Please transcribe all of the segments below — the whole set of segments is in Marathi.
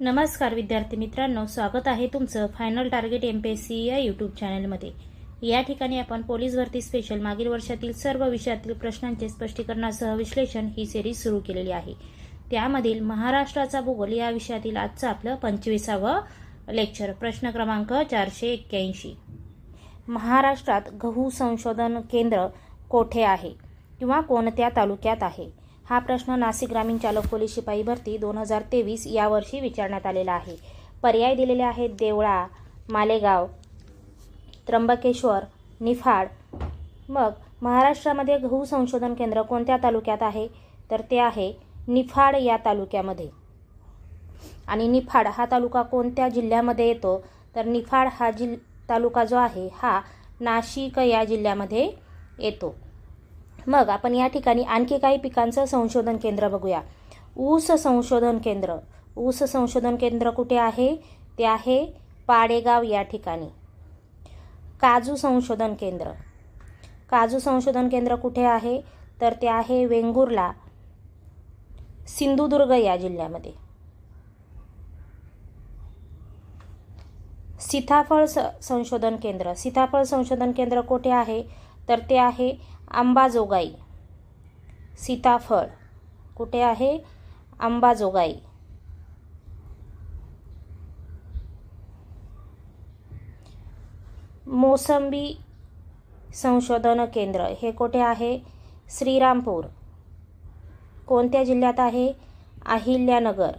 नमस्कार विद्यार्थी मित्रांनो स्वागत आहे तुमचं final target M P S C या यूट्यूब चॅनलमध्ये या ठिकाणी आपण पोलीस भरती स्पेशल मागील वर्षातील सर्व विषयातील प्रश्नांचे स्पष्टीकरणासह विश्लेषण ही सिरीज सुरू केलेली आहे. त्यामधील महाराष्ट्राचा भूगोल या विषयातील आजचं आपलं पंचवीसावं लेक्चर प्रश्न क्रमांक चारशे एक्क्याऐंशी. महाराष्ट्रात गहू संशोधन केंद्र कोठे आहे? किंवा कोणत्या तालुक्यात आहे? हा प्रश्न नाशिक ग्रामीण चालक पोलीस शिपाई भरती दोन हजार तेवीस यावर्षी विचारण्यात आलेला आहे. पर्याय दिलेले आहेत देवळा मालेगाव त्र्यंबकेश्वर निफाड. मग महाराष्ट्रामध्ये गहू संशोधन केंद्र कोणत्या तालुक्यात आहे? तर ते आहे निफाड या तालुक्यामध्ये. आणि निफाड हा तालुका कोणत्या जिल्ह्यामध्ये येतो? तर निफाड हा जिल तालुका जो आहे हा नाशिक या जिल्ह्यामध्ये येतो. मग आपण या ठिकाणी आणखी काही पिकांचं संशोधन केंद्र बघूया. ऊस संशोधन केंद्र. ऊस संशोधन केंद्र कुठे आहे? ते आहे पाडेगाव या ठिकाणी. काजू संशोधन केंद्र. काजू संशोधन केंद्र कुठे आहे? तर ते आहे वेंगुर्ला सिंधुदुर्ग या जिल्ह्यामध्ये. सीताफळ स संशोधन केंद्र. सीताफळ संशोधन केंद्र कुठे आहे? तर ते आहे आंबाजोगाई सीताफळ. कुठे आहे? अंबाजोगाई. मोसंबी संशोधन केंद्र. हे कुठे आहे? श्रीरामपूर. कोणत्या जिल्ह्यात आहे? अहिल्यानगर.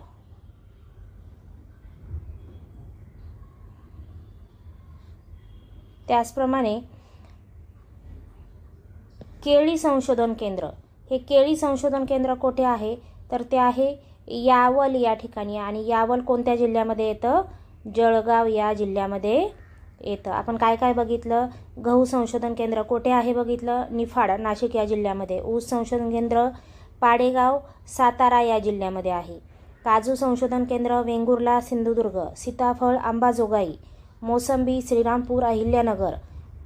त्याचप्रमाणे केळी संशोधन केंद्र. हे केळी संशोधन केंद्र कुठे आहे? तर ते आहे यावल या ठिकाणी आणि यावल कोणत्या जिल्ह्यामध्ये येतं? जळगाव या जिल्ह्यामध्ये येतं. आपण काय काय बघितलं? गहू संशोधन केंद्र कुठे आहे बघितलं? निफाड नाशिक या जिल्ह्यामध्ये. ऊस संशोधन केंद्र पाडेगाव सातारा या जिल्ह्यामध्ये आहे. काजू संशोधन केंद्र वेंगुर्ला सिंधुदुर्ग सीताफळ अंबाजोगाई मोसंबी श्रीरामपूर अहिल्यानगर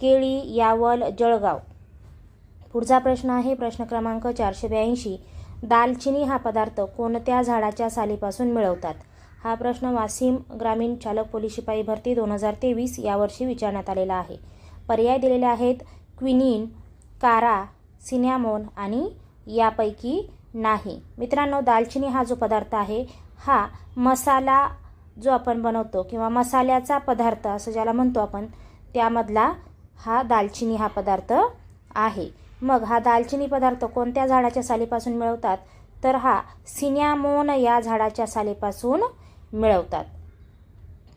केळी यावल जळगाव. पुढचा प्रश्न आहे प्रश्न क्रमांक चारशे ब्याऐंशी. दालचिनी हा पदार्थ कोणत्या झाडाच्या सालीपासून मिळवतात? हा प्रश्न वासिम ग्रामीण चालक पोलीस शिपाई भरती दोन हजार तेवीस यावर्षी विचारण्यात आलेला आहे. पर्याय दिलेले आहेत क्विनिन कारा सिनॅमोन आणि यापैकी नाही. मित्रांनो दालचिनी हा जो पदार्थ आहे हा मसाला जो आपण बनवतो किंवा मसाल्याचा पदार्थ असं ज्याला म्हणतो आपण त्यामधला हा दालचिनी हा पदार्थ आहे. मग हा दालचिनी पदार्थ कोणत्या झाडाच्या सालीपासून मिळवतात? तर हा सिन्यामोन या झाडाच्या सालीपासून मिळवतात.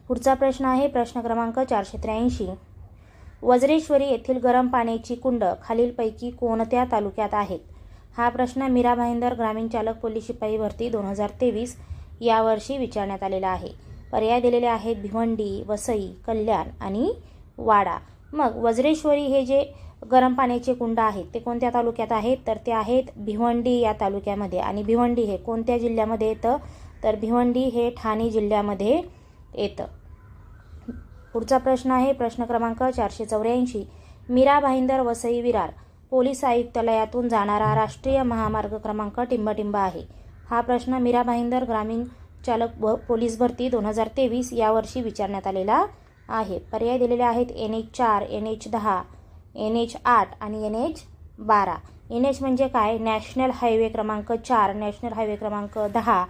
पुढचा प्रश्न आहे प्रश्न क्रमांक चारशे त्र्याऐंशी. वज्रेश्वरी येथील गरम पाण्याची कुंड खालीलपैकी कोणत्या तालुक्यात आहेत? हा प्रश्न मीरा भाईंदर ग्रामीण चालक पोलीस शिपाई भरती दोन हजार तेवीस यावर्षी विचारण्यात आलेला आहे. पर्याय दिलेले आहेत भिवंडी वसई कल्याण आणि वाडा. मग वज्रेश्वरी हे जे गरम पाण्याचे कुंड आहेत. ते कोणत्या तालुक्यात आहेत? तर ते आहेत भिवंडी या तालुक्यामध्ये. आणि भिवंडी हे कोणत्या जिल्ह्यामध्ये येतं? तर भिवंडी हे ठाणे जिल्ह्यामध्ये येतं. पुढचा प्रश्न आहे प्रश्न क्रमांक चारशे चौऱ्याऐंशी. मीरा भाईंदर वसई विरार पोलीस आयुक्तालयातून जाणारा राष्ट्रीय महामार्ग क्रमांक टिंबटिंब आहे. हा प्रश्न मीरा भाईंदर ग्रामीण चालक व पोलीस भरती दोन हजार तेवीस यावर्षी विचारण्यात आलेला आहे. पर्याय दिलेले आहेत एन एच चार एन एच दहा. एन एच आठ आणि एन एच बारा. एन एच म्हणजे काय? नॅशनल हायवे क्रमांक चार नॅशनल हायवे क्रमांक दहा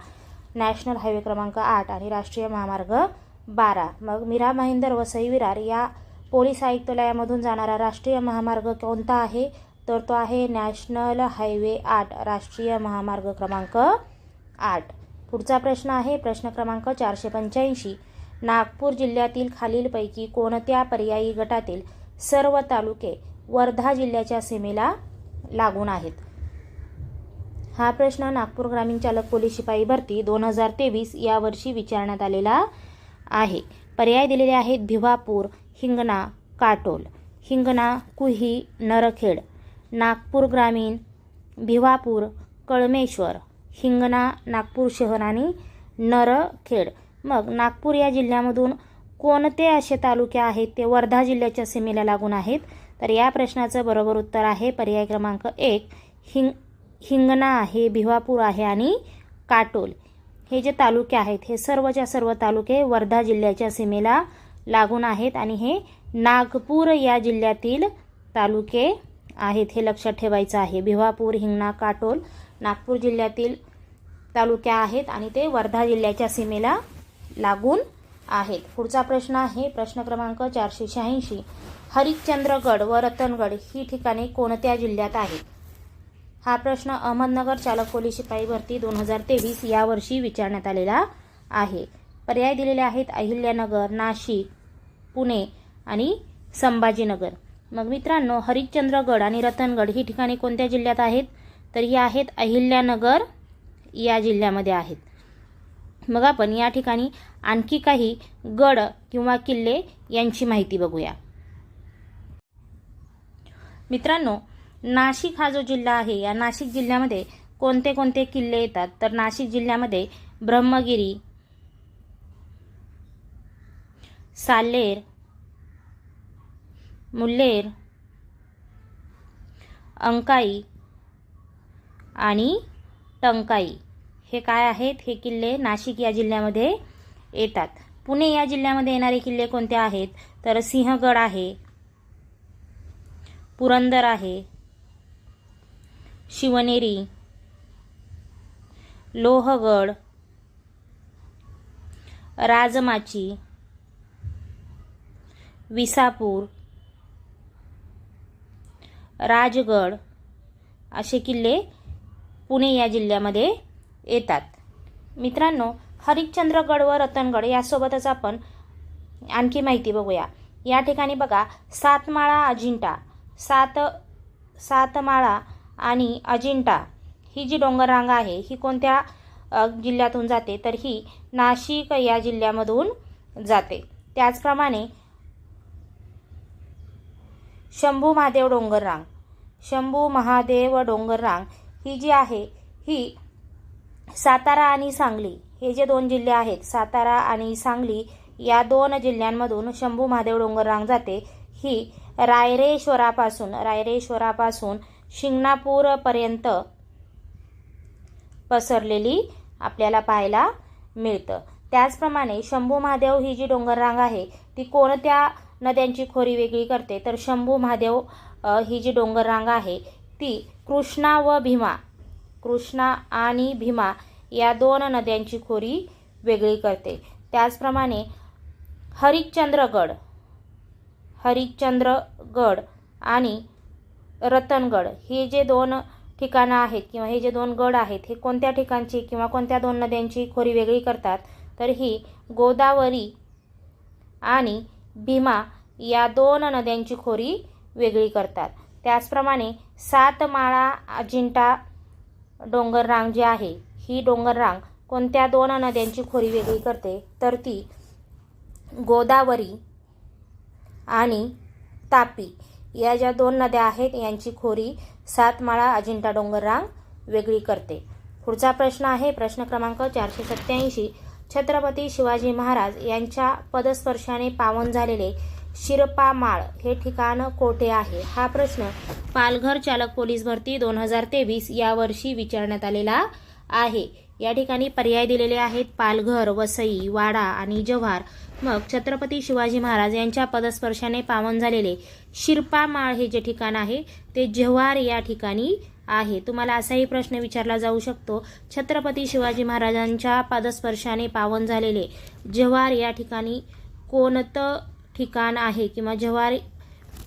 नॅशनल हायवे क्रमांक आठ आणि राष्ट्रीय महामार्ग बारा. मग मीरा भाईंदर वसई विरार या पोलीस आयुक्तालयामधून जाणारा राष्ट्रीय महामार्ग कोणता आहे? तर तो आहे नॅशनल हायवे आठ राष्ट्रीय महामार्ग क्रमांक आठ. पुढचा प्रश्न आहे प्रश्न क्रमांक चारशे पंच्याऐंशी. नागपूर जिल्ह्यातील खालीलपैकी कोणत्या पर्यायी गटातील सर्व तालुके वर्धा जिल्ह्याच्या सीमेला लागून आहेत. हा प्रश्न नागपूर ग्रामीण चालक पोलीस शिपाई भरती दोन हजार तेवीस यावर्षी विचारण्यात आलेला आहे. पर्याय दिलेले आहेत भिवापूर हिंगणा काटोल. हिंगणा कुही नरखेड नागपूर ग्रामीण भिवापूर कळमेश्वर हिंगणा नागपूर शहर आणि नरखेड. मग नागपूर या जिल्ह्यामधून कोणते असे तालुके आहेत ते वर्धा जिल्ह्याच्या सीमेला लागून आहेत? तर या प्रश्नाचं बरोबर उत्तर आहे पर्याय क्रमांक एक. हिंग हिंगणा आहे भिवापूर आहे आणि काटोल. हे जे तालुके आहेत हे सर्वच्या सर्व तालुके वर्धा जिल्ह्याच्या सीमेला लागून आहेत आणि हे नागपूर या जिल्ह्यातील तालुके आहेत हे लक्षात ठेवायचं आहे. भिवापूर हिंगणा काटोल नागपूर जिल्ह्यातील तालुक्या आहेत आणि ते वर्धा जिल्ह्याच्या सीमेला लागून आहेत. पुढचा प्रश्न आहे प्रश्न क्रमांक चारशे शहाऐंशी. हरिश्चंद्रगड व रतनगड ही ठिकाणे कोणत्या जिल्ह्यात आहेत? हा प्रश्न अहमदनगर चालक पोलीस शिपाई भरती दोन हजार तेवीस यावर्षी विचारण्यात आलेला आहे. पर्याय दिलेले आहेत अहिल्यानगर नाशिक पुणे आणि संभाजीनगर. मग मित्रांनो हरिश्चंद्रगड आणि रतनगड ही ठिकाणे कोणत्या जिल्ह्यात आहेत? तर ही आहेत अहिल्यानगर या जिल्ह्यामध्ये आहेत. मग आपण या ठिकाणी आणखी काही गड किंवा किल्ले यांची माहिती बघूया. मित्रांनो नाशिक हा जो जिल्हा आहे या नाशिक जिल्ह्यामध्ये कोणते कोणते किल्ले येतात? तर नाशिक जिल्ह्यामध्ये ब्रह्मगिरी साल्लेर मुल्लेर अंकाई आणि टंकाई. हे काय आहेत? हे किल्ले नाशिक या जिल्ह्यामध्ये येतात. पुणे या जिल्ह्यामध्ये येणारे किल्ले कोणते आहेत? तर सिंहगड आहे पुरंदर आहे शिवनेरी लोहगड राजमाची विसापूर राजगड असे किल्ले पुणे या जिल्ह्यामध्ये येतात. मित्रांनो हरिश्चंद्रगड व रतनगड यासोबतच आपण आणखी माहिती बघूया. या ठिकाणी बघा सातमाळा अजिंठा. सात सातमाळा आणि अजिंठा ही जी डोंगररांग आहे ही कोणत्या जिल्ह्यातून जाते तर ही नाशिक या जिल्ह्यामधून जाते. त्याचप्रमाणे शंभू महादेव डोंगररांग. शंभू महादेव डोंगररांग ही जी आहे ही सातारा आणि सांगली हे जे दोन जिल्हे आहेत सातारा आणि सांगली या दोन जिल्ह्यांमधून शंभू महादेव डोंगररांग जाते. ही रायरेश्वरापासून रायरेश्वरापासून शिंगणापूरपर्यंत पसरलेली आपल्याला पाहायला मिळतं. त्याचप्रमाणे शंभू महादेव ही जी डोंगररांग आहे ती कोणत्या नद्यांची खोरी वेगळी करते? तर शंभू महादेव ही जी डोंगररांग आहे ती कृष्णा व भीमा कृष्णा आणि भीमा या दोन नद्यांची खोरी वेगळी करते. त्याचप्रमाणे हरिश्चंद्रगड हरिश्चंद्रगड आणि रतनगड हे जे दोन ठिकाणं आहेत किंवा हे जे दोन गड आहेत हे कोणत्या ठिकाणची किंवा कोणत्या दोन नद्यांची खोरी वेगळी करतात तर ही गोदावरी आणि भीमा या दोन नद्यांची खोरी वेगळी करतात. त्याचप्रमाणे सातमाळा अजिंठा डोंगररांग जी आहे ही डोंगररांग कोणत्या दोन नद्यांची खोरी वेगळी करते? तर ती गोदावरी आणि तापी. या ज्या दोन नद्या आहेत यांची खोरी सातमाळा अजिंठा डोंगररांग वेगळी करते. पुढचा प्रश्न आहे प्रश्न क्रमांक चारशे सत्याऐंशी छत्रपती शिवाजी महाराज यांच्या पदस्पर्शाने पावन झालेले शिरपामाळ हे ठिकाण कोठे आहे? हा प्रश्न पालघर चालक पोलीस भरती दोन हजार तेवीस या वर्षी विचारण्यात आलेला आहे. या ठिकाणी पर्याय दिलेले आहेत पालघर वसई वाडा आणि जव्हार. मग छत्रपती शिवाजी महाराज यांच्या पदस्पर्शाने पावन झालेले शिरपामाळ हे जे ठिकाण आहे ते जव्हार या ठिकाणी आहे. तुम्हाला असाही प्रश्न विचारला जाऊ शकतो. छत्रपती शिवाजी महाराजांच्या पदस्पर्शाने पावन झालेले जव्हार या ठिकाणी कोणतं ठिकाण आहे किंवा जव्हार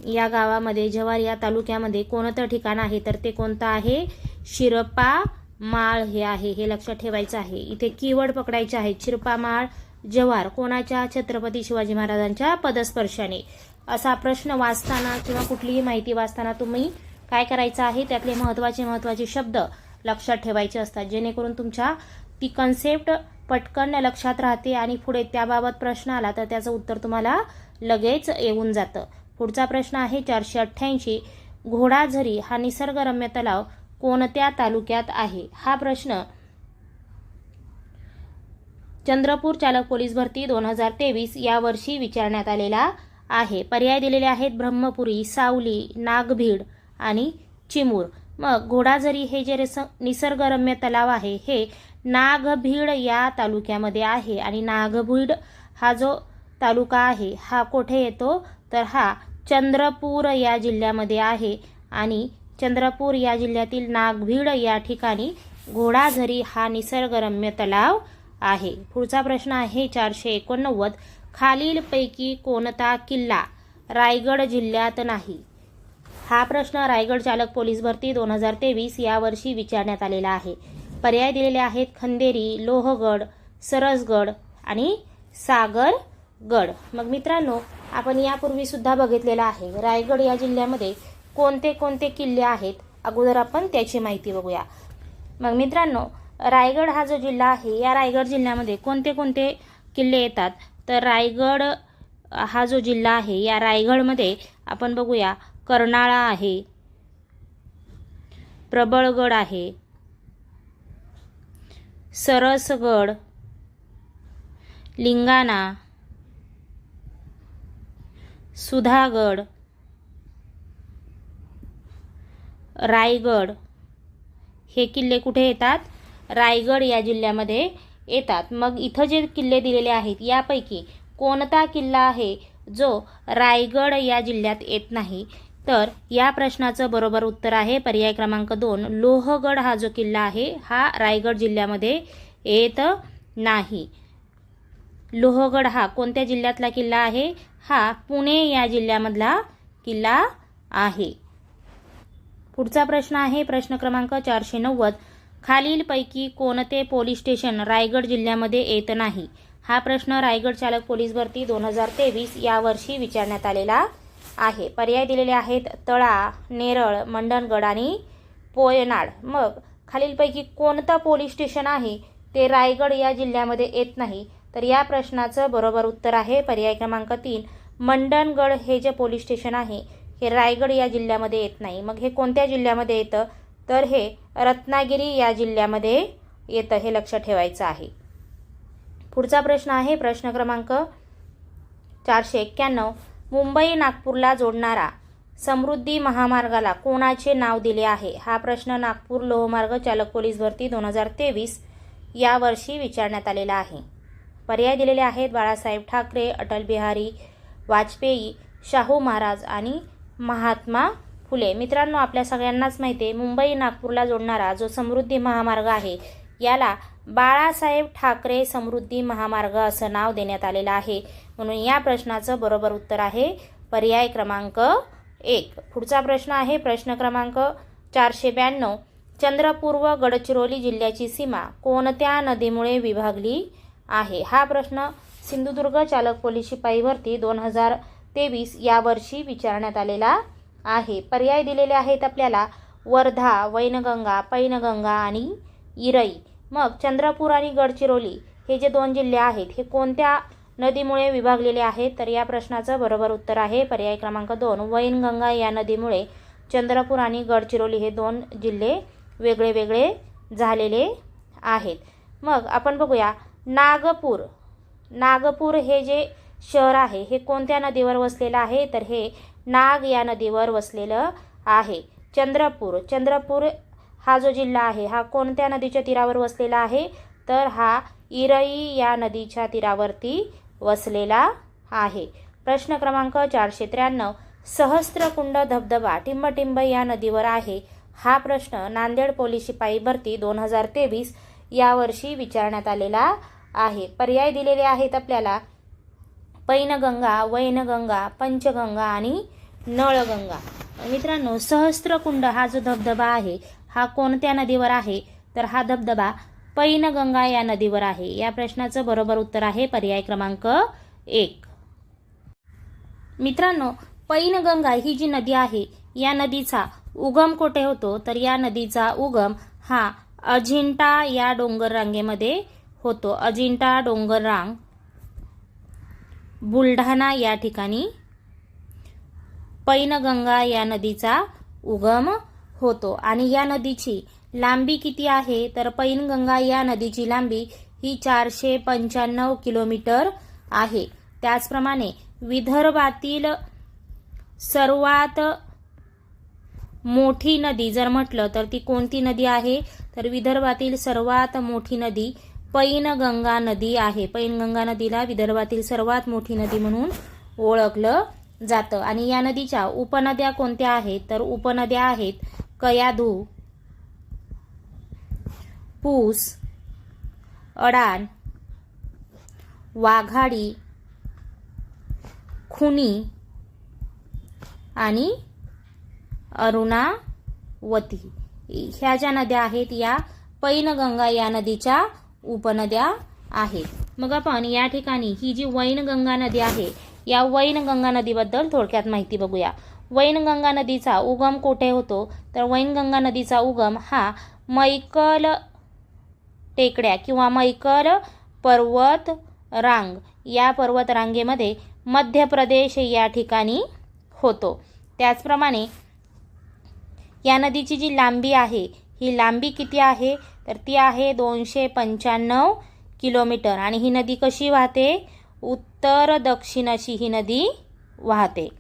या गावामध्ये जव्हार या तालुक्यामध्ये कोणतं ठिकाण आहे तर ते कोणतं आहे? शिरपा माळ हे आहे हे लक्षात ठेवायचं आहे. इथे कीवर्ड पकडायचे आहेत. शिरपा माळ जव्हार कोणाच्या? छत्रपती शिवाजी महाराजांच्या पदस्पर्शाने. असा प्रश्न वाचताना किंवा कुठलीही माहिती वाचताना तुम्ही काय करायचं आहे? त्यातले महत्त्वाचे महत्त्वाचे शब्द लक्षात ठेवायचे असतात. जेणेकरून तुमच्या ती कन्सेप्ट पटकन लक्षात राहते आणि पुढे त्याबाबत प्रश्न आला तर त्याचं उत्तर तुम्हाला लगेच येऊन जातं. पुढचा प्रश्न आहे चारशे अठ्ठ्याऐंशी. घोडाझरी हा निसर्गरम्य तलाव कोणत्या तालुक्यात आहे? हा प्रश्न चंद्रपूर चालक पोलीस भरती दोन हजार तेवीस या वर्षी विचारण्यात आलेला आहे. पर्याय दिलेले आहेत ब्रह्मपुरी सावली नागभीड आणि चिमूर. मग घोडाझरी हे जे निसर्गरम्य तलाव आहे हे नागभीड या तालुक्यामध्ये आहे आणि नागभीड हा जो तालुका आहे हा कुठे येतो? तर हा चंद्रपूर या जिल्ह्यामध्ये आहे आणि चंद्रपूर या जिल्ह्यातील नागभीड या ठिकाणी घोडाझरी हा निसर्गरम्य तलाव आहे. पुढचा प्रश्न आहे चारशे एकोणनव्वद. खालीलपैकी कोणता किल्ला रायगड जिल्ह्यात नाही? हा प्रश्न रायगड चालक पोलीस भरती दोन हजार तेवीस यावर्षी विचारण्यात आलेला आहे. पर्याय दिलेले आहेत खंदेरी लोहगड सरसगड आणि सागरगड. मग मित्रांनो आपण यापूर्वी सुद्धा बघितलेलं आहे रायगड या जिल्ह्यामध्ये कोणते कोणते किल्ले आहेत अगोदर आपण त्याची माहिती बघूया. मग मित्रांनो रायगड हा जो जिल्हा आहे या रायगड जिल्ह्यामध्ये कोणते कोणते किल्ले येतात? तर रायगड हा जो जिल्हा आहे या रायगडमध्ये आपण बघूया कर्नाळा आहे प्रबळगड आहे सरसगड लिंगाणा सुधागड रायगड. हे किल्ले कुठे येतात? रायगड या जिल्ह्यामध्ये येतात. मग इथं जे किल्ले दिलेले आहेत यापैकी कोणता किल्ला आहे जो रायगड या जिल्ह्यात येत नाही? तर या प्रश्नाचं बरोबर उत्तर आहे पर्याय क्रमांक दोन. लोहगड हा जो किल्ला आहे हा रायगड जिल्ह्यामध्ये येत नाही. लोहगड हा कोणत्या जिल्ह्यातला किल्ला आहे? हा पुणे या जिल्ह्यामधला किल्ला आहे. पुढचा प्रश्न आहे प्रश्न क्रमांक चारशे नव्वद. खालीलपैकी कोणते पोलीस स्टेशन रायगड जिल्ह्यामध्ये येत नाही? हा प्रश्न रायगड चालक पोलीस भरती दोन हजार तेवीस यावर्षी विचारण्यात आलेला आहे. पर्याय दिलेले आहेत तळा नेरळ मंडणगड आणि पोयनाड. मग खालीलपैकी कोणतं पोलीस स्टेशन आहे? ते रायगड या जिल्ह्यामध्ये येत नाही. तर या प्रश्नाचं बरोबर उत्तर आहे पर्याय क्रमांक तीन. मंडणगड हे जे पोलीस स्टेशन आहे हे रायगड या जिल्ह्यामध्ये येत नाही. मग हे कोणत्या जिल्ह्यामध्ये येतं? तर हे रत्नागिरी या जिल्ह्यामध्ये येतं हे लक्ष ठेवायचं आहे. पुढचा प्रश्न आहे प्रश्न क्रमांक चारशे एक्क्याण्णव. मुंबई नागपूरला जोडणारा समृद्धी महामार्गाला कोणाचे नाव दिले आहे? हा प्रश्न नागपूर लोहमार्ग चालक पोलीस भरती दोन हजार तेवीस यावर्षी विचारण्यात आलेला आहे. पर्याय दिलेले आहेत बाळासाहेब ठाकरे अटल बिहारी वाजपेयी शाहू महाराज आणि महात्मा फुले. मित्रांनो आपल्या सगळ्यांनाच माहिती आहे मुंबई नागपूरला जोडणारा जो समृद्धी महामार्ग आहे याला बाळासाहेब ठाकरे समृद्धी महामार्ग असं नाव देण्यात आलेलं आहे. म्हणून या प्रश्नाचं बरोबर उत्तर आहे पर्याय क्रमांक एक. पुढचा प्रश्न आहे प्रश्न क्रमांक चारशे ब्याण्णव चंद्रपूर व गडचिरोली जिल्ह्याची सीमा कोणत्या नदीमुळे विभागली आहे? हा प्रश्न सिंधुदुर्ग चालक पोलीस शिपाई भरती दोन हजार तेवीस यावर्षी विचारण्यात आलेला आहे. पर्याय दिलेले आहेत आपल्याला वर्धा वैनगंगा पैनगंगा आणि इरई. मग चंद्रपूर आणि गडचिरोली हे जे दोन जिल्हे आहेत हे कोणत्या नदीमुळे विभागलेले आहेत? तर या प्रश्नाचं बरोबर उत्तर आहे पर्याय क्रमांक दोन. वैनगंगा या नदीमुळे चंद्रपूर आणि गडचिरोली हे दोन जिल्हे वेगळे वेगळे झालेले आहेत. मग आपण बघूया नागपूर. नागपूर हे जे शहर आहे हे कोणत्या नदीवर वसलेलं आहे? तर हे नाग या नदीवर वसलेलं आहे. चंद्रपूर. चंद्रपूर हा जो जिल्हा आहे हा कोणत्या नदीच्या तीरावर वसलेला आहे? तर हा इरई या नदीच्या तीरावरती वसलेला आहे. प्रश्न क्रमांक चारशे त्र्याण्णव. सहस्त्रकुंड धबधबा टिंबटिंब या नदीवर आहे. हा प्रश्न नांदेड पोलीस शिपाई भरती दोन हजार तेवीस यावर्षी विचारण्यात आलेला आहे. पर्याय दिलेले आहेत आपल्याला पैनगंगा वैनगंगा पंचगंगा आणि नळगंगा. मित्रांनो सहस्त्रकुंड हा जो धबधबा आहे हा कोणत्या नदीवर आहे? तर हा धबधबा पैनगंगा या नदीवर आहे. या प्रश्नाचं बरोबर उत्तर आहे पर्याय क्रमांक एक. मित्रांनो पैनगंगा ही जी नदी आहे या नदीचा उगम कोठे होतो? तर या नदीचा उगम हा अजिंठा या डोंगर रांगेमध्ये होतो. अजिंठा डोंगर रांग बुलढाणा या ठिकाणी पैनगंगा या नदीचा उगम होतो. आणि या नदीची लांबी किती आहे? तर पैनगंगा या नदीची लांबी ही चारशे पंच्याण्णव किलोमीटर आहे. त्याचप्रमाणे विदर्भातील सर्वात मोठी नदी जर म्हटलं तर ती कोणती नदी आहे? तर विदर्भातील सर्वात मोठी नदी पैनगंगा नदी आहे. पैनगंगा नदीला विदर्भातील सर्वात मोठी नदी म्हणून ओळखलं जातं. आणि या नदीच्या उपनद्या कोणत्या आहेत? तर उपनद्या आहेत कयाधू पूस अडाण वाघाडी खुनी आणि अरुणावती. ह्या ज्या नद्या आहेत या पैनगंगा या नदीच्या उपनद्या आहेत. मग आपण या ठिकाणी ही जी वैनगंगा नदी आहे या वैनगंगा नदीबद्दल थोडक्यात माहिती बघूया. वैनगंगा नदीचा उगम कोठे होतो? तर वैनगंगा नदीचा उगम हा मैकल टेकड्या किंवा मैकल पर्वत रांग या पर्वत रांगेमध्ये मध्य प्रदेश या ठिकाणी होतो. त्याचप्रमाणे या नदीची जी लांबी आहे ही लांबी किती आहे? तर ती आहे दोनशे पंच्याण्णव किलोमीटर. आणि ही नदी कशी वाहते? उत्तर दक्षिण अशी ही नदी वाहते.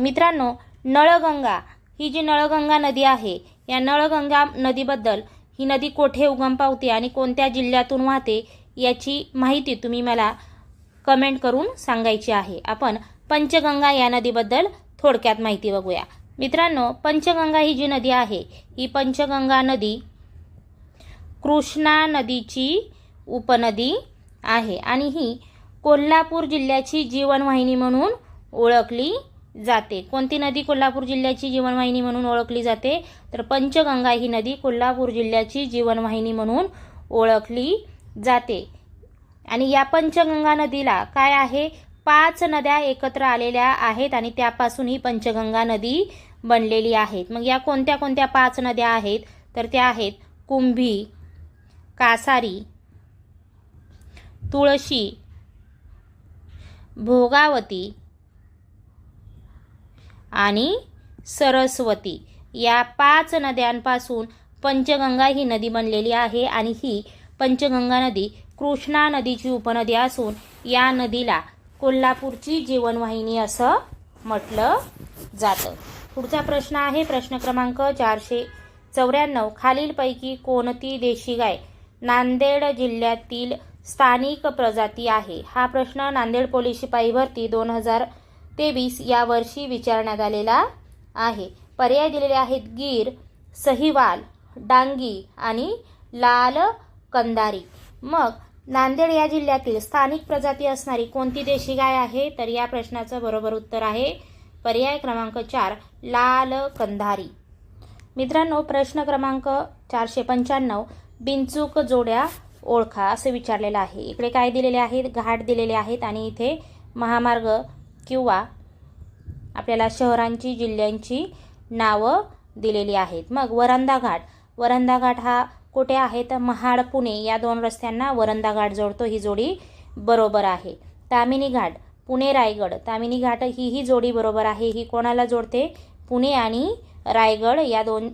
मित्रांनो नळगंगा ही जी नळगंगा नदी आहे या नळगंगा नदीबद्दल ही नदी कोठे उगम पावते आणि कोणत्या जिल्ह्यातून वाहते याची माहिती तुम्ही मला कमेंट करून सांगायची आहे. आपण पंचगंगा या नदीबद्दल थोडक्यात माहिती बघूया. मित्रांनो पंचगंगा ही जी नदी आहे ही पंचगंगा नदी कृष्णा नदीची उपनदी आहे आणि ही कोल्हापूर जिल्ह्याची जीवनवाहिनी म्हणून ओळखली जाते. कोणती नदी कोल्हापूर जिल्ह्याची जीवनवाहिनी म्हणून ओळखली जाते? तर पंचगंगा ही नदी कोल्हापूर जिल्ह्याची जीवनवाहिनी म्हणून ओळखली जाते. आणि या पंचगंगा नदीला काय आहे? पाच नद्या एकत्र आलेल्या आहेत आणि त्यापासून ही पंचगंगा नदी बनलेली आहेत. मग या कोणत्या कोणत्या पाच नद्या आहेत? तर त्या आहेत कुंभी कासारी तुळशी भोगावती आणि सरस्वती. या पाच नद्यांपासून पंचगंगा ही नदी बनलेली आहे आणि ही पंचगंगा नदी कृष्णा नदीची उपनदी असून या नदीला कोल्हापूरची जीवनवाहिनी असं म्हटलं जातं. पुढचा प्रश्न आहे प्रश्न क्रमांक चारशे चौऱ्याण्णव. खालीलपैकी कोणती देशी गाय नांदेड जिल्ह्यातील स्थानिक प्रजाती आहे? हा प्रश्न नांदेड पोलीस शिपाई भरती दोन हजार तेवीस या वर्षी विचारण्यात आलेला आहे. पर्याय दिलेले आहेत गीर सहिवाल डांगी आणि लाल कंदारी. मग नांदेड या जिल्ह्यातील स्थानिक प्रजाती असणारी कोणती देशी गाय आहे? तर या प्रश्नाचं बरोबर उत्तर आहे पर्याय क्रमांक चार लाल कंधारी मित्रांनो प्रश्न क्रमांक चारशे पंच्याण्णव बिंचूक जोड्या ओळखा असं विचारलेलं आहे. इकडे काय दिलेले आहेत? घाट दिलेले आहेत आणि इथे महामार्ग किंवा आपल्याला शहरांची जिल्ह्यांची नावं दिलेली आहेत. मग वरंदा घाट. वरंदा घाट हा कुठे आहे? तर महाड पुणे या दोन रस्त्यांना वरंदा घाट जोडतो. ही जोडी बरोबर आहे. तामिनी घाट. पुणे रायगड. तामिनी घाट ही ही जोडी बरोबर आहे. ही कोणाला जोडते? पुणे आणि रायगड या दोन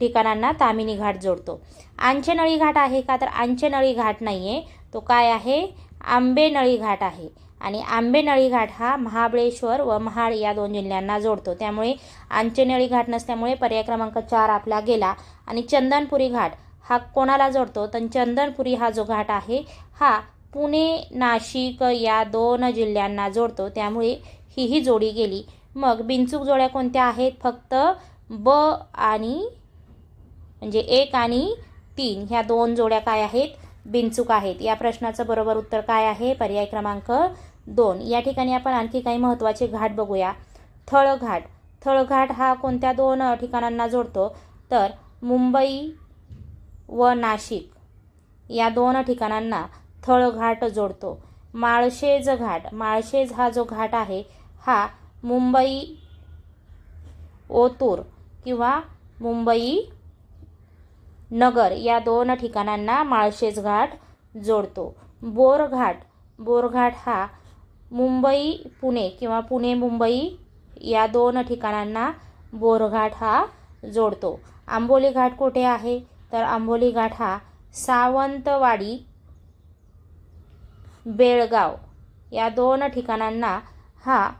ठिकाणांना तामिनी घाट जोडतो. आंचेनळी घाट आहे का? तर आंचेनळी घाट नाही आहे तो काय आहे? आंबेनळी घाट आहे. आणि आंबेनळी घाट हा महाबळेश्वर व महाड या दोन जिल्ह्यांना जोडतो. त्यामुळे आंचेनळी घाट नसल्यामुळे पर्याय क्रमांक चार आपला गेला आणि चंदनपुरी घाट हा कोणाला जोडतो? तर चंदनपुरी हा जो घाट आहे हा पुणे नाशिक या दोन जिल्ह्यांना जोडतो. त्यामुळे हीही जोडी गेली. मग बिनचूक जोड्या कोणत्या आहेत? फक्त ब आणि म्हणजे एक आणि तीन. ह्या दोन जोड्या काय आहेत? बिनचूक आहेत. या प्रश्नाचं बरोबर उत्तर काय आहे? पर्याय क्रमांक दोन. या ठिकाणी आपण आणखी काही महत्त्वाचे घाट बघूया. थळघाट. थळघाट हा कोणत्या दोन ठिकाणांना जोडतो? तर मुंबई व नाशिक या दोन ठिकाणांना थळघाट जोडतो. माळशेज घाट. माळशेज हा जो घाट आहे हा मुंबई ओतूर किंवा मुंबई नगर या दोन ठिकाणांना माळशेज घाट जोडतो. बोरघाट. बोरघाट हा मुंबई पुणे किंवा पुणे मुंबई या दोन ठिकाणांना बोरघाट हा जोडतो. आंबोली घाट कुठे आहे? तर आंबोली घाट हा सावंतवाडी बेळगाव या दोन ठिकाणांना हा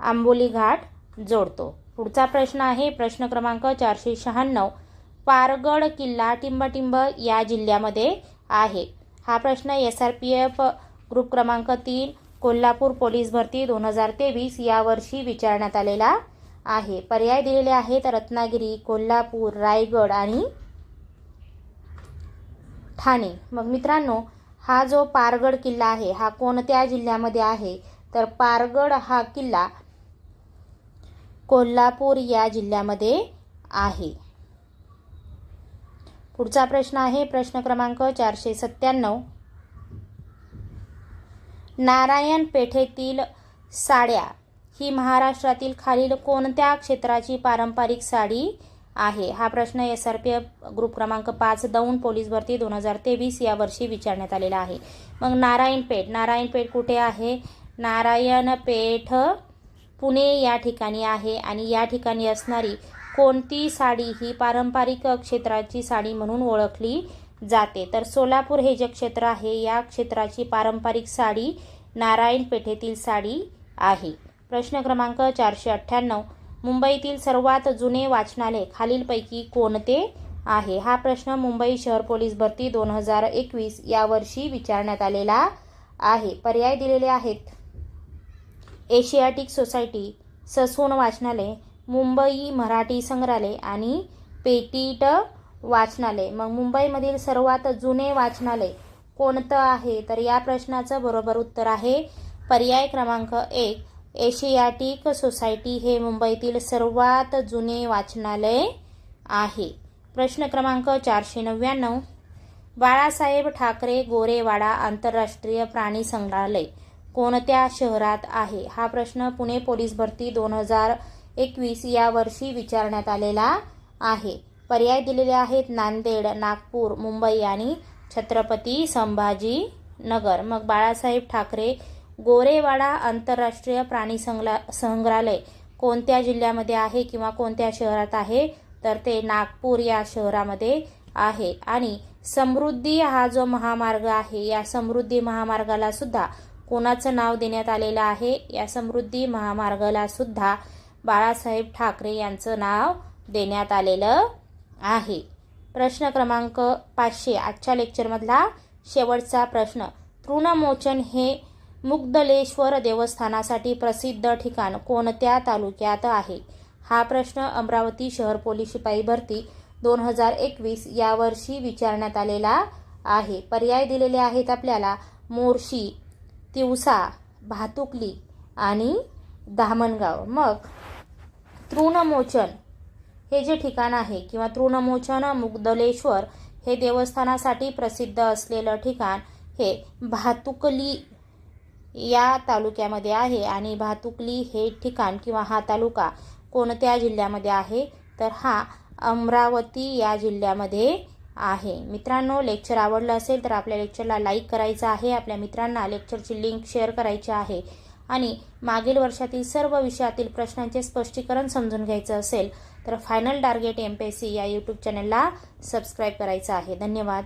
आंबोली घाट जोडतो. पुढचा प्रश्न आहे प्रश्न क्रमांक चारशे शहाण्णव. पारगड किल्ला टिंबटिंब या जिल्ह्यामध्ये आहे. हा प्रश्न S R P F group क्रमांक तीन कोल्हापूर पोलीस भरती दोन हजार तेवीस यावर्षी विचारण्यात आलेला आहे. पर्याय दिलेले आहेत रत्नागिरी कोल्हापूर रायगड आणि ठाणे. मग मित्रांनो हा जो पारगड किल्ला आहे हा कोणत्या जिल्ह्यामध्ये आहे? तर पारगड हा किल्ला कोल्हापूर या जिल्ह्यामध्ये आहे. पुढचा प्रश्न आहे प्रश्न क्रमांक चारशे सत्त्याण्णव. नारायण पेठेतील साड्या. ही महाराष्ट्रातील खालील कोणत्या क्षेत्राची पारंपरिक साडी आहे? हा प्रश्न S R P F group क्रमांक पाच दौंड पोलीस भरती दोन हजार तेवीस या वर्षी विचारण्यात आलेला आहे. मग नारायणपेठ नारायणपेठ कुठे आहे? नारायणपेठ पुणे या ठिकाणी आहे आणि या ठिकाणी असणारी कोणती साडी ही पारंपरिक क्षेत्राची साडी म्हणून ओळखली जाते. तर सोलापूर हे जे क्षेत्र आहे या क्षेत्राची पारंपरिक साडी नारायण पेठेतील साडी आहे. प्रश्न क्रमांक चारशे अठ्ठ्याण्णव. मुंबईतील सर्वात जुने वाचनालय खालीलपैकी कोणते आहे? हा प्रश्न मुंबई शहर पोलीस भरती दोन हजार एकवीस यावर्षी विचारण्यात आलेला आहे. पर्याय दिलेले आहेत. एशियाटिक सोसायटी ससून वाचनालय मुंबई मराठी संग्रहालय आणि पेटीट वाचनालय. मग मुंबईमधील सर्वात जुने वाचनालय कोणतं आहे? तर या प्रश्नाचं बरोबर उत्तर आहे पर्याय क्रमांक एक एशियाटिक सोसायटी हे मुंबईतील सर्वात जुने वाचनालय आहे. प्रश्न क्रमांक चारशे नव्याण्णव बाळासाहेब ठाकरे गोरेवाडा आंतरराष्ट्रीय प्राणी संग्रहालय कोणत्या शहरात आहे? हा प्रश्न पुणे पोलीस भरती दोन हजार एकवीस या वर्षी विचारण्यात आलेला आहे. पर्याय दिलेले आहेत. नांदेड नागपूर मुंबई आणि छत्रपती संभाजी नगर मग बाळासाहेब ठाकरे गोरेवाडा आंतरराष्ट्रीय प्राणी संग्रा संग्रहालय कोणत्या जिल्ह्यामध्ये आहे किंवा कोणत्या शहरात आहे? तर ते नागपूर या शहरामध्ये आहे. आणि समृद्धी हा जो महामार्ग आहे या समृद्धी महामार्गाला सुद्धा कोणाचं नाव देण्यात आलेलं आहे? या समृद्धी महामार्गाला सुद्धा बाळासाहेब ठाकरे यांचं नाव देण्यात आलेलं आहे. प्रश्न क्रमांक पाचशे. आजच्या लेक्चरमधला शेवटचा प्रश्न. तृणमोचन हे मुग्धलेश्वर देवस्थानासाठी प्रसिद्ध ठिकाण कोणत्या तालुक्यात आहे? हा प्रश्न अमरावती शहर पोलीस शिपाई भरती दोन हजार एकवीस यावर्षी विचारण्यात आलेला आहे. पर्याय दिलेले आहेत आपल्याला मोर्शी तिवसा भातुकली आणि धामणगाव. मग तृणमोचन हे जे ठिकाण आहे किंवा तृणमोचन मुग्धलेश्वर हे देवस्थानासाठी प्रसिद्ध असलेलं ठिकाण हे भातुकली या तालुक्यामध्ये आहे आणि भातुकली हे ठिकाण किंवा हा तालुका कोणत्या जिल्ह्यामध्ये आहे? तर हा अमरावती या जिल्ह्यामध्ये आहे. मित्रांनो लेक्चर आवडलं असेल तर आपल्या लेक्चरला लाईक करायचं आहे. आपल्या मित्रांना लेक्चरची लिंक शेअर करायची आहे. आणि मागील वर्षातील सर्व विषयातील प्रश्नांचे स्पष्टीकरण समजून घ्यायचं असेल तर final target M P S C या यूट्यूब चॅनलला सबस्क्राईब करायचं आहे. धन्यवाद.